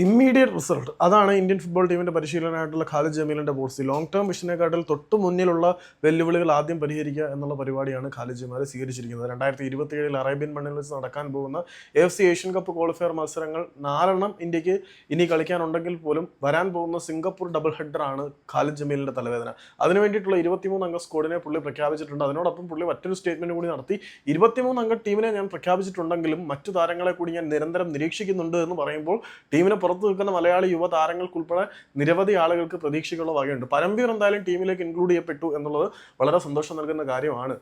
Immediate result അതാണ് Indian football ടീമിന്റെ പരിശീലനമായിട്ടുള്ള ഖാലിദ് ജമീലിന്റെ പോളിസി ലോങ് ടേം വിഷനെക്കാട്ടിൽ തൊട്ട് മുന്നിലുള്ള വെല്ലുവിളികൾ ആദ്യം പരിഹരിക്കുക എന്നുള്ള പരിപാടിയാണ് ഖാലിദ് ജമാൽ സ്വീകരിച്ചിരിക്കുന്നത്. രണ്ടായിരത്തി ഇരുപത്തിയേഴിൽ അറേബ്യൻ മണ്ണിൽ വെച്ച് നടക്കാൻ പോകുന്ന F C Asian Cup qualifier മത്സരങ്ങൾ നാലെണ്ണം ഇന്ത്യയ്ക്ക് ഇനി കളിക്കാനുണ്ടെങ്കിൽ പോലും വരാൻ പോകുന്ന സിംഗപ്പൂർ ഡബിൾ ഹെഡറാണ് ഖാലിദ് ജമീലിന്റെ തലവേദന. അതിനു വേണ്ടിയിട്ടുള്ള ഇരുപത്തിമൂന്ന് അംഗ സ്കോഡിനെ പുള്ളി പ്രഖ്യാപിച്ചിട്ടുണ്ട്. അതിനോടൊപ്പം പുള്ളി മറ്റൊരു സ്റ്റേറ്റ്മെന്റ് കൂടി നടത്തി. ഇരുപത്തിമൂന്ന് അംഗ ടീമിനെ ഞാൻ പ്രഖ്യാപിച്ചിട്ടുണ്ടെങ്കിലും മറ്റു താരങ്ങളെ കൂടി ഞാൻ നിരന്തരം നിരീക്ഷിക്കുന്നുണ്ട് എന്ന് പറയുമ്പോൾ ടീമിനെ പുറത്തു നിൽക്കുന്ന മലയാളി യുവ താരങ്ങൾക്കുൾപ്പെടെ നിരവധി ആളുകൾക്ക് പ്രതീക്ഷകളുള്ള വകയുണ്ട്. പരംവീർ എന്തായാലും ടീമിലേക്ക് ഇൻക്ലൂഡ് ചെയ്യപ്പെട്ടു എന്നുള്ളത് വളരെ സന്തോഷം നൽകുന്ന കാര്യമാണ്.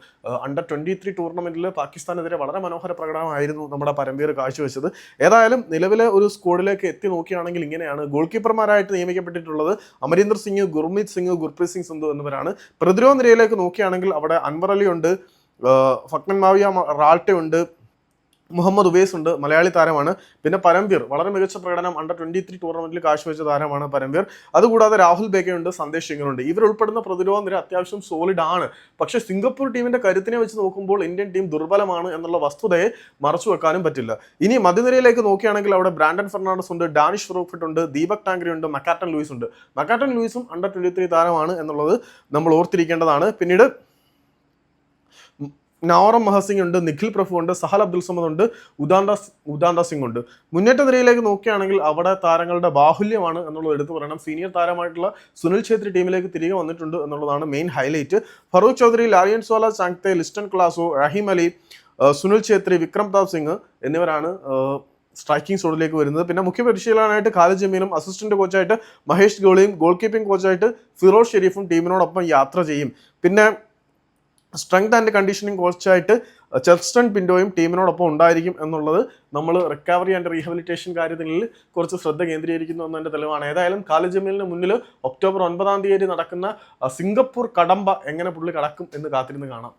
അണ്ടർ ട്വന്റി ത്രീ ടൂർണമെന്റിൽ പാകിസ്ഥാനെതിരെ വളരെ മനോഹര പ്രകടനമായിരുന്നു നമ്മുടെ പരംവീർ കാഴ്ചവെച്ചത്. ഏതായാലും നിലവിലെ ഒരു സ്കോഡിലേക്ക് എത്തി നോക്കുകയാണെങ്കിൽ ഇങ്ങനെയാണ്. ഗോൾ കീപ്പർമാരായിട്ട് നിയമിക്കപ്പെട്ടിട്ടുള്ളത് അമരീന്ദർ സിംഗ് ഗുർമീത് സിംഗ് ഗുർപ്രീത് സിംഗ് സന്ധു എന്നിവരാണ്. പ്രതിരോധ നിരയിലേക്ക് നോക്കുകയാണെങ്കിൽ അവിടെ അൻവർ അലി ഉണ്ട്. ഫക്മൻ മാവിയ റാൾട്ടെ ഉണ്ട് മുഹമ്മദ് ഉബേസ് ഉണ്ട് മലയാളി താരമാണ്. പിന്നെ പരംവീർ വളരെ മികച്ച പ്രകടനം അണ്ടർ ട്വന്റി ത്രീ ടൂർണമെന്റിൽ കാഴ്ചവെച്ച താരമാണ് പരംവീർ. അതുകൂടാതെ രാഹുൽ ബേക്കയുണ്ട് സന്ദേശ് സിംഗറുണ്ട് ഇവരുൾപ്പെടുന്ന പ്രതിരോധ നിര അത്യാവശ്യം സോളിഡ് ആണ്. പക്ഷെ സിംഗപ്പൂർ ടീമിന്റെ കരുത്തിനെ വെച്ച് നോക്കുമ്പോൾ ഇന്ത്യൻ ടീം ദുർബലമാണ് എന്നുള്ള വസ്തുതയെ മറച്ചു വെക്കാനും പറ്റില്ല. ഇനി മധ്യനിരയിലേക്ക് നോക്കുകയാണെങ്കിൽ അവിടെ ബ്രാൻഡൻ ഫെർണാണ്ടസ് ഉണ്ട് ഡാനിഷ് റോഫിറ്റ് ഉണ്ട് ദീപക് ടാങ്കറി ഉണ്ട് മക്കാറ്റൻ ലൂയിസ് ഉണ്ട്. മക്കാറ്റൻ ലൂയിസും അണ്ടർ ട്വന്റി ത്രീ താരമാണ് എന്നുള്ളത് നമ്മൾ ഓർത്തിരിക്കേണ്ടതാണ്. പിന്നീട് നവറം മഹസിംഗ് ഉണ്ട് നിഖിൽ പ്രഭു ഉണ്ട് സഹൽ അബ്ദുൽ സമദ് ഉണ്ട് ഉദാന്ത ഉദാന്ത സിംഗ് ഉണ്ട് മുന്നേറ്റ നിരയിലേക്ക് നോക്കുകയാണെങ്കിൽ അവിടെ താരങ്ങളുടെ ബാഹുല്യമാണ് എന്നുള്ളത് എടുത്തു പറയണം. സീനിയർ താരമായിട്ടുള്ള സുനിൽ ഛേത്രി ടീമിലേക്ക് തിരികെ വന്നിട്ടുണ്ട് എന്നുള്ളതാണ് main highlight Farooq Chaudhary Lallianzuala Chhangte Liston Colaco Rahim Ali Sunil Chhetri Vikram Partap Singh എന്നിവരാണ് സ്ട്രൈക്കിംഗ് സോണിലേക്ക് വരുന്നത്. പിന്നെ മുഖ്യ പരിശീലകനായിട്ട് ഖാലിദ് ജമീലും അസിസ്റ്റന്റ് കോച്ചായിട്ട് മഹേഷ് ഗോളിയും ഗോൾ കീപ്പിംഗ് കോച്ചായിട്ട് ഫിറോസ് ഷെരീഫും ടീമിനോടൊപ്പം യാത്ര ചെയ്യും. പിന്നെ സ്ട്രെങ്ത് ആൻഡ് കണ്ടീഷനിങ് കോച്ചായിട്ട് ചെർസ്റ്റൺ പിൻഡോയും ടീമിനോടൊപ്പം ഉണ്ടായിരിക്കും എന്നുള്ളത് നമ്മൾ റിക്കവറി ആൻഡ് റീഹബിലിറ്റേഷൻ കാര്യങ്ങളിൽ കുറച്ച് ശ്രദ്ധ കേന്ദ്രീകരിക്കുന്നു എന്നതിന്റെ തെളിവാണ്. ഏതായാലും കാലിദ് ജമീലിന് മുന്നിൽ ഒക്ടോബർ ഒൻപതാം തീയതി നടക്കുന്ന സിംഗപ്പൂർ കടമ്പ എങ്ങനെ പുള്ളി കടക്കും എന്ന് കാത്തിരുന്ന് കാണാം.